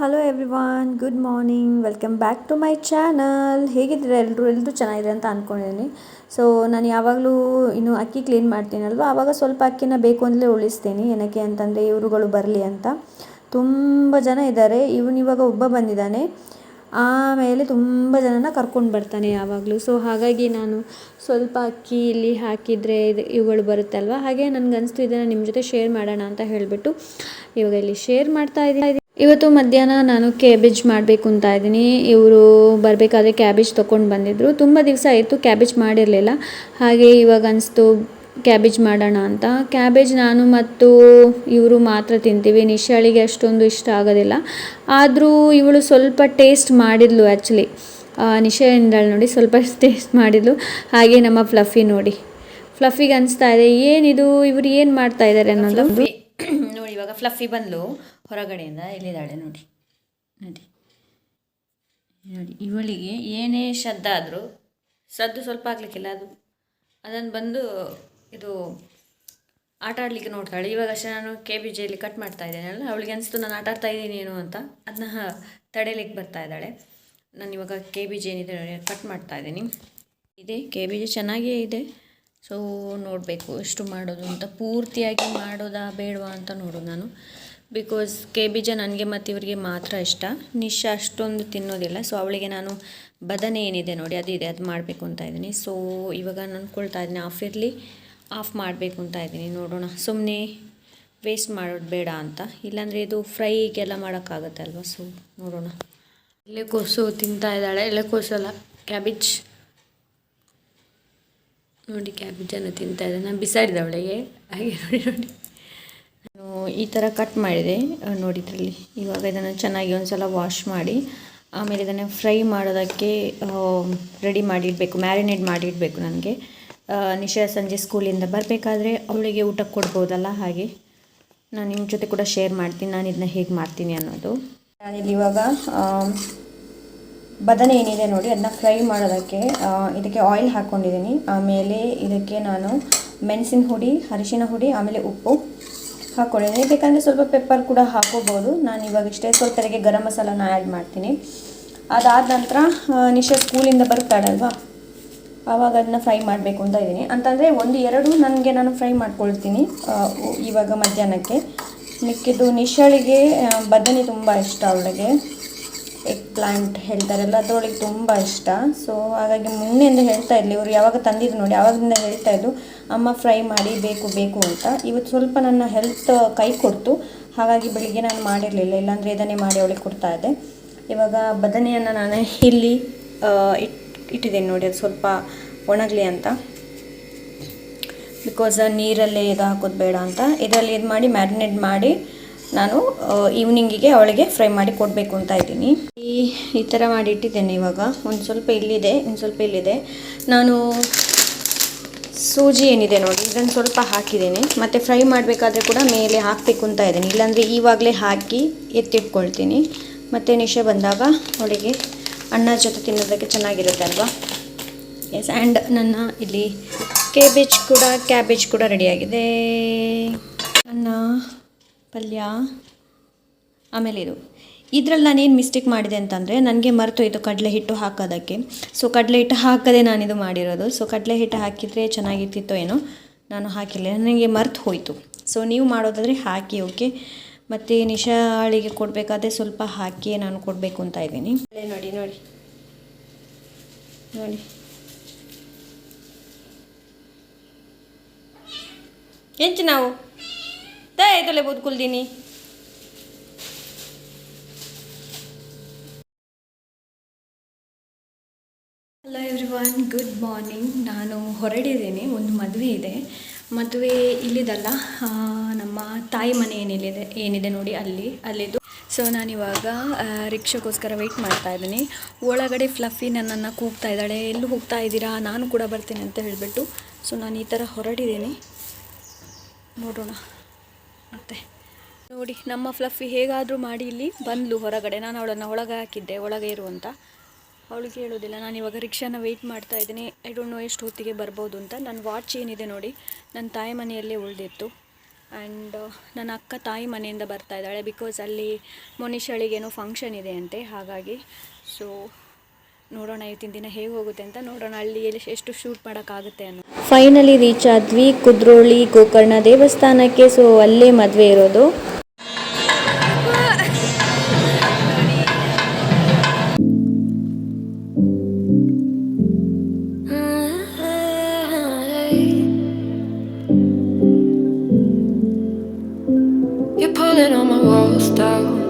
Hello everyone good morning welcome back to my channel ಹೇಗಿದ್ದೀರಾ ಎಲ್ಲರೂ ಎಲ್ಲರೂ ಚೆನ್ನಾಗಿದೆ ಅಂತ ಅಂದ್ಕೊಂಡಿದ್ದೀನಿ ಸೊ ನಾನು ಯಾವಾಗಲೂ ಇನ್ನು ಅಕ್ಕಿ ಕ್ಲೀನ್ ಮಾಡ್ತೀನಲ್ವ? ಆವಾಗ ಸ್ವಲ್ಪ ಅಕ್ಕಿನ ಬೇಕು ಅಂತಲೇ ಉಳಿಸ್ತೀನಿ. ಏನಕ್ಕೆ ಅಂತಂದರೆ ಇವರುಗಳು ಬರಲಿ ಅಂತ. ತುಂಬ ಜನ ಇದ್ದಾರೆ. ಇವನು ಇವಾಗ ಒಬ್ಬ ಬಂದಿದ್ದಾನೆ. ಆಮೇಲೆ ತುಂಬ ಜನನ ಕರ್ಕೊಂಡು ಬರ್ತಾನೆ ಯಾವಾಗಲೂ. ಸೊ ಹಾಗಾಗಿ ನಾನು ಸ್ವಲ್ಪ ಅಕ್ಕಿ ಇಲ್ಲಿ ಹಾಕಿದರೆ ಇದು ಇವುಗಳು ಬರುತ್ತಲ್ವ? ಹಾಗೆ ನನಗನ್ನಿಸ್ತು ಇದನ್ನು ನಿಮ್ಮ ಜೊತೆ ಶೇರ್ ಮಾಡೋಣ ಅಂತ ಹೇಳಿಬಿಟ್ಟು ಇವಾಗ ಇಲ್ಲಿ ಶೇರ್ ಮಾಡ್ತಾ ಇದ್ದೀನಿ. ಇವತ್ತು ಮಧ್ಯಾಹ್ನ ನಾನು ಕ್ಯಾಬೇಜ್ ಮಾಡಬೇಕು ಅಂತ ಇದ್ದೀನಿ. ಇವರು ಬರಬೇಕಾದ್ರೆ ಕ್ಯಾಬೇಜ್ ತೊಗೊಂಡು ಬಂದಿದ್ದರು ತುಂಬ ದಿವಸ ಆಯಿತು ಕ್ಯಾಬೇಜ್ ಮಾಡಿರಲಿಲ್ಲ. ಹಾಗೆ ಇವಾಗ ಅನಿಸ್ತು ಕ್ಯಾಬೇಜ್ ಮಾಡೋಣ ಅಂತ. ಕ್ಯಾಬೇಜ್ ನಾನು ಮತ್ತು ಇವರು ಮಾತ್ರ ತಿಂತೀವಿ. ನಿಶಾಳಿಗೆ ಅಷ್ಟೊಂದು ಇಷ್ಟ ಆಗೋದಿಲ್ಲ. ಆದರೂ ಇವಳು ಸ್ವಲ್ಪ ಟೇಸ್ಟ್ ಮಾಡಿದ್ಲು ಆ್ಯಕ್ಚುಲಿ ನಿಶಾಳಿಂದಳು ನೋಡಿ ಸ್ವಲ್ಪ ಟೇಸ್ಟ್ ಮಾಡಿದ್ಲು. ಹಾಗೆ ನಮ್ಮ ಫ್ಲಫಿ ನೋಡಿ. ಫ್ಲಫಿಗೆ ಅನಿಸ್ತಾ ಇದೆ. ಏನಿದು? ಇವರು ಏನು ಮಾಡ್ತಾ ಇದ್ದಾರೆ ಅನ್ನೋದು. ಇವಾಗ ಫ್ಲಫಿ ಬಂದ್ಲು ಹೊರಗಡೆಯಿಂದ ಇಲ್ಲಿದ್ದಾಳೆ ನೋಡಿ ನೋಡಿ ನೋಡಿ, ಇವಳಿಗೆ ಏನೇ ಶಬ್ದ ಆದರೂ ಸದ್ದು ಸ್ವಲ್ಪ ಆಗ್ಲಿಕ್ಕಿಲ್ಲ, ಅದು ಅದನ್ನು ಬಂದು ಇದು ಆಟ ಆಡಲಿಕ್ಕೆ ನೋಡ್ತಾಳೆ. ಇವಾಗ ಅಷ್ಟೇ ನಾನು ಕೆ ಬಿ ಜೆಯಲ್ಲಿ ಕಟ್ ಮಾಡ್ತಾ ಇದ್ದೇನಲ್ಲ ಅವಳಿಗೆ ಅನಿಸ್ತು ನಾನು ಆಟ ಆಡ್ತಾ ಇದ್ದೀನಿ ಏನು ಅಂತ. ಅದನ್ನ ತಡೆಯಲಿಕ್ಕೆ ಬರ್ತಾ ಇದ್ದಾಳೆ. ನಾನು ಇವಾಗ ಕೆ ಬಿ ಜೆ ಏನಿದೆ ಕಟ್ ಮಾಡ್ತಾ ಇದ್ದೀನಿ. ಇದೆ ಕೆ ಬಿ ಜೆ ಚೆನ್ನಾಗೇ ಇದೆ. ಸೊ ನೋಡಬೇಕು ಎಷ್ಟು ಮಾಡೋದು ಅಂತ. ಪೂರ್ತಿಯಾಗಿ ಮಾಡೋದಾ ಬೇಡವಾ ಅಂತ ನೋಡೋದು ನಾನು. ಬಿಕಾಸ್ ಕೆ ಬಿ ಜೆ ನನಗೆ ಮತ್ತು ಇವರಿಗೆ ಮಾತ್ರ ಇಷ್ಟ. ನಿಶಾ ಅಷ್ಟೊಂದು ತಿನ್ನೋದಿಲ್ಲ. ಸೊ ಅವಳಿಗೆ ನಾನು ಬದನೆ ಏನಿದೆ ನೋಡಿ, ಅದು ಇದೆ, ಅದು ಮಾಡಬೇಕು ಅಂತ ಇದ್ದೀನಿ. ಸೊ ಇವಾಗ ಅಂದ್ಕೊಳ್ತಾ ಇದ್ದೀನಿ ಆಫ್ ಇರಲಿ ಆಫ್ ಮಾಡಬೇಕು ಅಂತ ಇದ್ದೀನಿ. ನೋಡೋಣ. ಸುಮ್ಮನೆ ವೇಸ್ಟ್ ಮಾಡೋದು ಬೇಡ ಅಂತ. ಇಲ್ಲಾಂದರೆ ಇದು ಫ್ರೈಗೆಲ್ಲ ಮಾಡೋಕ್ಕಾಗತ್ತೆ ಅಲ್ವಾ? ಸೊ ನೋಡೋಣ. ಎಲೆಕೋಸು ತಿಂತಾ ಇದ್ದಾಳೆ. ಎಲೆಕೋಸಲ್ಲ ಕ್ಯಾಬೇಜ್ ನೋಡಿ ಕ್ಯಾಬೇಜನ್ನು ತಿಂತಾ ಇದೆ ನಾನು ಬಿಸಾಡಿದೆ ಅವಳಿಗೆ. ಹಾಗೆ ನೋಡಿ ನೋಡಿ. ನಾನು ಈ ಥರ ಕಟ್ ಮಾಡಿದೆ. ನೋಡಿದ್ರಲ್ಲಿ ಇವಾಗ ಇದನ್ನು ಚೆನ್ನಾಗಿ ಒಂದು ಸಲ ವಾಶ್ ಮಾಡಿ, ಆಮೇಲೆ ಇದನ್ನು ಫ್ರೈ ಮಾಡೋದಕ್ಕೆ ರೆಡಿ ಮಾಡಿಡಬೇಕು ಮ್ಯಾರಿನೇಟ್ ಮಾಡಿಡಬೇಕು ನನಗೆ. ನಿಶಾ ಸಂಜೆ ಸ್ಕೂಲಿಂದ ಬರಬೇಕಾದ್ರೆ ಅವಳಿಗೆ ಊಟಕ್ಕೆ ಕೊಡ್ಬೋದಲ್ಲ ಹಾಗೆ. ನಾನು ನಿಮ್ಮ ಜೊತೆ ಕೂಡ ಶೇರ್ ಮಾಡ್ತೀನಿ. ನಾನು ಇದನ್ನ ಹೇಗೆ ಮಾಡ್ತೀನಿ ಅನ್ನೋದು. ನಾನಿಲ್ಲಿ ಇವಾಗ ಬದನೆ ಏನಿದೆ ನೋಡಿ, ಅದನ್ನ ಫ್ರೈ ಮಾಡೋದಕ್ಕೆ ಇದಕ್ಕೆ ಆಯಿಲ್ ಹಾಕ್ಕೊಂಡಿದ್ದೀನಿ. ಆಮೇಲೆ ಇದಕ್ಕೆ ನಾನು ಮೆಣಸಿನ ಹುಡಿ, ಅರಿಶಿನ ಹುಡಿ, ಆಮೇಲೆ ಉಪ್ಪು ಹಾಕ್ಕೊಂಡಿದ್ದೀನಿ. ಬೇಕಂದರೆ ಸ್ವಲ್ಪ ಪೆಪ್ಪರ್ ಕೂಡ ಹಾಕೋಬೋದು ನಾನು ಇವಾಗ ಇಷ್ಟೇ ಸ್ವಲ್ಪ ತೆರಿಗೆ ಗರಂ ಮಸಾಲನ ಆ್ಯಡ್ ಮಾಡ್ತೀನಿ. ಅದಾದ ನಂತರ ನಿಶ ಸ್ಕೂಲಿಂದ ಬರ್ತಾಳಲ್ವಾ? ಆವಾಗ ಅದನ್ನ ಫ್ರೈ ಮಾಡಬೇಕು ಅಂತ ಇದ್ದೀನಿ. ಅಂತಂದರೆ ಒಂದು, ಎರಡು ನನಗೆ ನಾನು ಫ್ರೈ ಮಾಡ್ಕೊಳ್ತೀನಿ ಇವಾಗ ಮಧ್ಯಾಹ್ನಕ್ಕೆ. ಮಿಕ್ಕಿದ್ದು ನಿಶಳಿಗೆ ಬದನೆ ತುಂಬ ಇಷ್ಟ ಅವಳಿಗೆ. ಎಗ್ ಪ್ಲಾಂಟ್ ಹೇಳ್ತಾರಲ್ಲ ಅದು ಅವಳಿಗೆ ತುಂಬ ಇಷ್ಟ. ಸೊ ಹಾಗಾಗಿ ಮೊನ್ನೆಯಿಂದ ಹೇಳ್ತಾ ಇರಲಿ ಇವರು ಯಾವಾಗ ತಂದಿದ್ದು ನೋಡಿ ಆವಾಗಿಂದ ಹೇಳ್ತಾ ಇದ್ದು ಅಮ್ಮ ಫ್ರೈ ಮಾಡಿ, ಬೇಕು ಬೇಕು ಅಂತ. ಇವತ್ತು ಸ್ವಲ್ಪ ನನ್ನ ಹೆಲ್ತ್ ಕೈ ಕೊಡ್ತು. ಹಾಗಾಗಿ ಬೆಳಿಗ್ಗೆ ನಾನು ಮಾಡಿರಲಿಲ್ಲ, ಇಲ್ಲಾಂದರೆ ಇದನ್ನೇ ಮಾಡಿ ಅವಳಿಗೆ ಕೊಡ್ತಾ ಇದ್ದೆ. ಇವಾಗ ಬದನೆಯನ್ನು ನಾನು ಇಲ್ಲಿ ಇಟ್, ಇಟ್ಟಿದ್ದೀನಿ ನೋಡಿ, ಅದು ಸ್ವಲ್ಪ ಒಣಗಲಿ ಅಂತ. ಬಿಕಾಸ್ ನೀರಲ್ಲೇ ಇದು ಹಾಕೋದು ಬೇಡ ಅಂತ. ಇದರಲ್ಲಿ ಇದು ಮಾಡಿ ಮ್ಯಾರಿನೇಟ್ ಮಾಡಿ ನಾನು ಈವ್ನಿಂಗಿಗೆ ಅವಳಿಗೆ ಫ್ರೈ ಮಾಡಿ ಕೊಡಬೇಕು ಅಂತ ಇದ್ದೀನಿ. ಈ ಈ ಥರ ಮಾಡಿಟ್ಟಿದ್ದೇನೆ ಇವಾಗ. ಒಂದು ಸ್ವಲ್ಪ ಇಲ್ಲಿದೆ ಒಂದು ಸ್ವಲ್ಪ ಇಲ್ಲಿದೆ. ನಾನು ಸೂಜಿ ಏನಿದೆ ನೋಡಿ, ಇದನ್ನು ಸ್ವಲ್ಪ ಹಾಕಿದ್ದೀನಿ. ಮತ್ತು ಫ್ರೈ ಮಾಡಬೇಕಾದ್ರೆ ಕೂಡ ಮೇಲೆ ಹಾಕಬೇಕು ಅಂತ ಇದ್ದೀನಿ. ಇಲ್ಲಾಂದರೆ ಈವಾಗಲೇ ಹಾಕಿ ಎತ್ತಿಟ್ಕೊಳ್ತೀನಿ. ಮತ್ತು ನಿಶೆ ಬಂದಾಗ ಅವಳಿಗೆ ಅನ್ನ ಜೊತೆ ತಿನ್ನೋದಕ್ಕೆ ಚೆನ್ನಾಗಿರುತ್ತೆ ಅಲ್ವಾ? ಎಸ್ ಆ್ಯಂಡ್ ನನ್ನ ಇಲ್ಲಿ ಕೇಬೇಜ್ ಕೂಡ ಕ್ಯಾಬೇಜ್ ಕೂಡ ರೆಡಿಯಾಗಿದೆ ಅನ್ನ ಪಲ್ಯ? ಆಮೇಲೆ ಇದು. ಇದರಲ್ಲಿ ನಾನೇನು ಮಿಸ್ಟೇಕ್ ಮಾಡಿದೆ ಅಂತಂದರೆ, ನನಗೆ ಮರ್ತೋಯ್ತು ಕಡಲೆ ಹಿಟ್ಟು ಹಾಕೋದಕ್ಕೆ. ಸೊ ಕಡಲೆ ಹಿಟ್ಟು ಹಾಕದೆ ನಾನಿದು ಮಾಡಿರೋದು. ಸೊ ಕಡಲೆ ಹಿಟ್ಟು ಹಾಕಿದರೆ ಚೆನ್ನಾಗಿರ್ತಿತ್ತೋ ಏನೋ, ನಾನು ಹಾಕಿಲ್ಲ ನನಗೆ ಮರ್ತು ಹೋಯಿತು. ಸೊ ನೀವು ಮಾಡೋದಾದರೆ ಹಾಕಿ ಓಕೆ ಮತ್ತು ನಿಶಾಳಿಗೆ ಕೊಡಬೇಕಾದ್ರೆ ಸ್ವಲ್ಪ ಹಾಕಿ ನಾನು ಕೊಡಬೇಕು ಅಂತ ಇದ್ದೀನಿ. ನೋಡಿ ನೋಡಿ. ನೋಡಿ. ಎಂಚು ನಾವು ದಯದಲ್ಲೇ ಬದುಕುಲ್ದೀನಿ ಹಲೋ ಎವ್ರಿವನ್ ಗುಡ್ ಮಾರ್ನಿಂಗ್ ನಾನು ಹೊರಡಿದ್ದೀನಿ ಒಂದು ಮದುವೆ ಇದೆ. ಮದುವೆ ಇಲ್ಲಿದಲ್ಲ ನಮ್ಮ ತಾಯಿ ಮನೆ ಏನಿದೆ ಏನಿದೆ ನೋಡಿ ಅಲ್ಲಿ ಅಲ್ಲಿದ್ದು ಸೊ ನಾನಿವಾಗ ರಿಕ್ಷಾಗೋಸ್ಕರ ವೆಯ್ಟ್ ಮಾಡ್ತಾ ಇದ್ದೀನಿ. ಒಳಗಡೆ ಫ್ಲಫಿ ನನ್ನನ್ನು ಕೂಗ್ತಾ ಇದ್ದಾಳೆ. ಎಲ್ಲೂ ಹೋಗ್ತಾ ಇದ್ದೀರಾ? ನಾನು ಕೂಡ ಬರ್ತೀನಿ ಅಂತ ಹೇಳಿಬಿಟ್ಟು. ಸೊ ನಾನು ಈ ಥರ ಹೊರಡಿದ್ದೀನಿ ನೋಡೋಣ. ಮತ್ತೆ ನೋಡಿ, ನಮ್ಮ ಫ್ಲಫಿ ಹೇಗಾದರೂ ಮಾಡಿ ಇಲ್ಲಿ ಬಂದ್ಲು ಹೊರಗಡೆ. ನಾನು ಅವಳನ್ನು ಒಳಗೆ ಹಾಕಿದ್ದೆ, ಒಳಗೆ ಇರುವಂತ ಅವಳಿಗೆ ಹೇಳೋದಿಲ್ಲ ನಾನು ಇವಾಗ ರಿಕ್ಷಾನ ವೆಯ್ಟ್ ಮಾಡ್ತಾ ಇದ್ದೀನಿ. ಐ ಡೋಂಟ್ ನೋ ಎಷ್ಟು ಹೊತ್ತಿಗೆ ಬರ್ಬೋದು ಅಂತ. ನನ್ನ ವಾಚ್ ಏನಿದೆ ನೋಡಿ, ನನ್ನ ತಾಯಿ ಮನೆಯಲ್ಲೇ ಉಳಿದಿತ್ತು. ಆ್ಯಂಡ್ ನನ್ನ ಅಕ್ಕ ತಾಯಿ ಮನೆಯಿಂದ ಬರ್ತಾ ಇದ್ದಾಳೆ ಬಿಕಾಸ್ ಅಲ್ಲಿ ಮೊನಿಷಳಿಗೇನೋ ಫಂಕ್ಷನ್ ಇದೆ ಅಂತೆ, ಹಾಗಾಗಿ. ಸೊ ನೋಡೋಣ ಇವತ್ತಿನ ದಿನ ಹೇಗೆ ಹೋಗುತ್ತೆ ಅಂತ ನೋಡೋಣ ಅಲ್ಲಿ ಎಲ್ಲಿ ಎಷ್ಟು ಶೂಟ್ ಮಾಡೋಕ್ಕಾಗುತ್ತೆ ಅನ್ನೋ ಫೈನಲಿ ರೀಚ್ ಆದ್ವಿ ಕುದ್ರೋಳಿ ಗೋಕರ್ಣ ದೇವಸ್ಥಾನಕ್ಕೆ ಸೊ ಅಲ್ಲೇ ಮದುವೆ ಇರೋದು You're pulling all my walls down.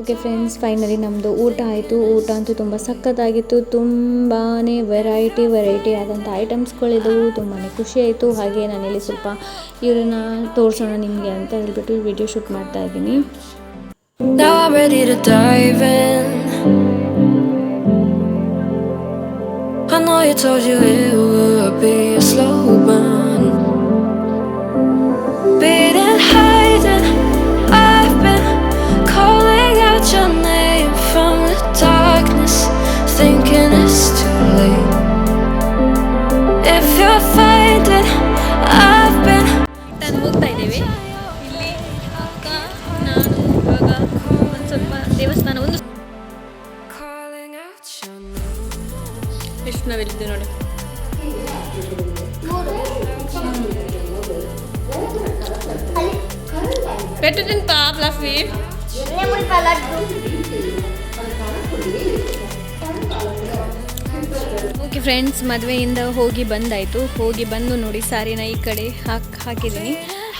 okay friends finally ನಮ್ಮದು ಊಟ ಆಯಿತು. ಊಟ ಅಂತೂ ತುಂಬ ಸಖತ್ತಾಗಿತ್ತು. ತುಂಬಾ ವೆರೈಟಿ ವೆರೈಟಿ ಆದಂಥ ಐಟಮ್ಸ್ಗಳಿದ್ದವು ತುಂಬಾ ಖುಷಿ ಆಯಿತು. ಹಾಗೆ ನಾನಿಲ್ಲಿ ಸ್ವಲ್ಪ ಇವರನ್ನ ತೋರಿಸೋಣ ನಿಮಗೆ ಅಂತ ಹೇಳ್ಬಿಟ್ಟು ವಿಡಿಯೋ ಶೂಟ್ ಮಾಡ್ತಾ ಇದ್ದೀನಿ. I know you told you it ಎಷ್ಟು ನೋಡಿ. ಪೆಟ್ಟು ತಿಂತ, ಫ್ಲಫಿ? ಓಕೆ ಫ್ರೆಂಡ್ಸ್, ಮದುವೆಯಿಂದ ಹೋಗಿ ಬಂದಾಯಿತು. ಹೋಗಿ ಬಂದು ನೋಡಿ ಸಾರಿನ ಈ ಕಡೆ ಹಾಕಿ ಹಾಕಿದ್ದೀನಿ.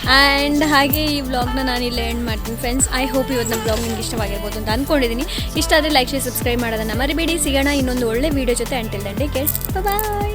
ಆ್ಯಂಡ್ ಹಾಗೆ ಈ ವ್ಲಾಗ್ನ ನಾನು ಇಲ್ಲೇ ಎಂಡ್ ಮಾಡ್ತೀನಿ ಫ್ರೆಂಡ್ಸ್ ಐ ಹೋಪ್ ಇವತ್ತು ನಮ್ಮ ಬ್ಲಾಗ್ ನಿಮ್ಗೆ ಇಷ್ಟವಾಗಿರ್ಬೋದು ಅಂತ ಅಂದ್ಕೊಂಡಿದ್ದೀನಿ ಇಷ್ಟ ಆದರೆ ಲೈಕ್ ಶೇರ್ ಸಬ್ಸ್ಕ್ರೈಬ್ ಮಾಡೋದನ್ನು ಮರಿಬೇಡಿ. ಸಿಗೋಣ ಇನ್ನೊಂದು ಒಳ್ಳೆ ವೀಡಿಯೋ ಜೊತೆ. ಅಂಟಿಲ್ ದಂಡೆ ಕೇಸ್ ಬಾಯ್